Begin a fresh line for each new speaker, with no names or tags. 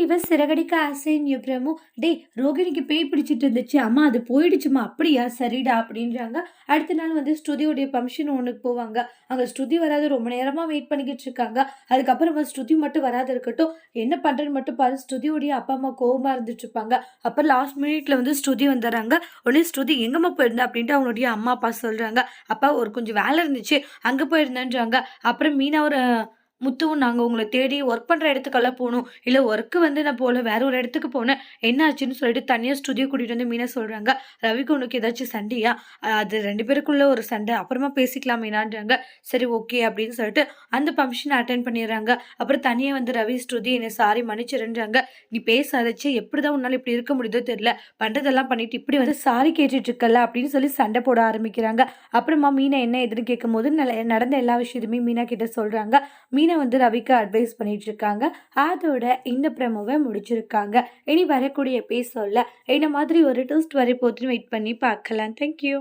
இவன் சிறகடிக்க ஆசைன்னு பிரமு? டேய் ரோகிணிக்கு பேய் பிடிச்சிட்டு இருந்துச்சு. அம்மா அது போயிடுச்சுமா? அப்படியா? சரிடா அப்படின்றாங்க. அடுத்த நாள் வந்து ஸ்ருதியோடைய ஃபங்க்ஷன் ஒன்றுக்கு போவாங்க. அங்கே ஸ்ருதி வராது ரொம்ப நேரமாக வெயிட் பண்ணிக்கிட்டு இருக்காங்க. அதுக்கப்புறம் ஸ்ருதி மட்டும் வராது இருக்கட்டும். என்ன பண்ணுறேன்னு மட்டும் பாரு. ஸ்ருதியோடைய அப்பா அம்மா கோவமாக இருந்துட்டு இருப்பாங்க. அப்போ லாஸ்ட் மினிட்ல வந்து ஸ்ருதி வந்துடுறாங்க. உடனே ஸ்ருதி எங்கம்மா போயிருந்தா? அப்படின்ட்டு அவங்களுடைய அம்மா அப்பா சொல்கிறாங்க அப்பா ஒரு கொஞ்சம் வேலை இருந்துச்சு. அங்கே போயிருந்தேன்றாங்க. அப்புறம் மீனா ஒரு முத்துவும் நாங்கள் உங்களை தேடி ஒர்க் பண்ணுற இடத்துக்கெல்லாம் போகணும். இல்லை ஒர்க்கு வந்து நான் போகல வேற ஒரு இடத்துக்கு போனேன். என்ன ஆச்சுன்னு சொல்லிட்டு தனியாக ஸ்டுடியோ கூட்டிகிட்டு வந்து மீனா சொல்கிறாங்க ரவிக்கு உனக்கு ஏதாச்சும் சண்டையா? அது ரெண்டு பேருக்குள்ள ஒரு சண்டை. அப்புறமா பேசிக்கலாம் மீனான்றாங்க. சரி ஓகே அப்படின்னு சொல்லிட்டு அந்த ஃபங்க்ஷனை அட்டன் பண்ணிடுறாங்க. அப்புறம் தனியாக வந்து ரவி ஸ்ருதி என்னை சாரி மன்னிச்சிருன்றாங்க நீ பேசாதச்சு எப்படி தான் உன்னால் இப்படி இருக்க முடியுதோ தெரியல. பண்ணுறதெல்லாம் பண்ணிட்டு இப்படி வந்து சாரி கேட்டுட்டு இருக்கல அப்படின்னு சொல்லி சண்டை போட ஆரம்பிக்கிறாங்க. அப்புறமா மீனா என்ன எதுன்னு கேட்கும் போது நடந்த எல்லா விஷயத்தையுமே மீனா கிட்ட சொல்கிறாங்க அப்படின்னு வந்து ரவிக்கு அட்வைஸ் பண்ணிட்டு இருக்காங்க அதோட இந்த ப்ரெமோவை முடிச்சிருக்காங்க. இனி வரக்கூடிய எபிசோடில் என்ன மாதிரி ஒரு டூஸ்ட் வரை போட்டு வெயிட் பண்ணி பார்க்கலாம். தேங்க்யூ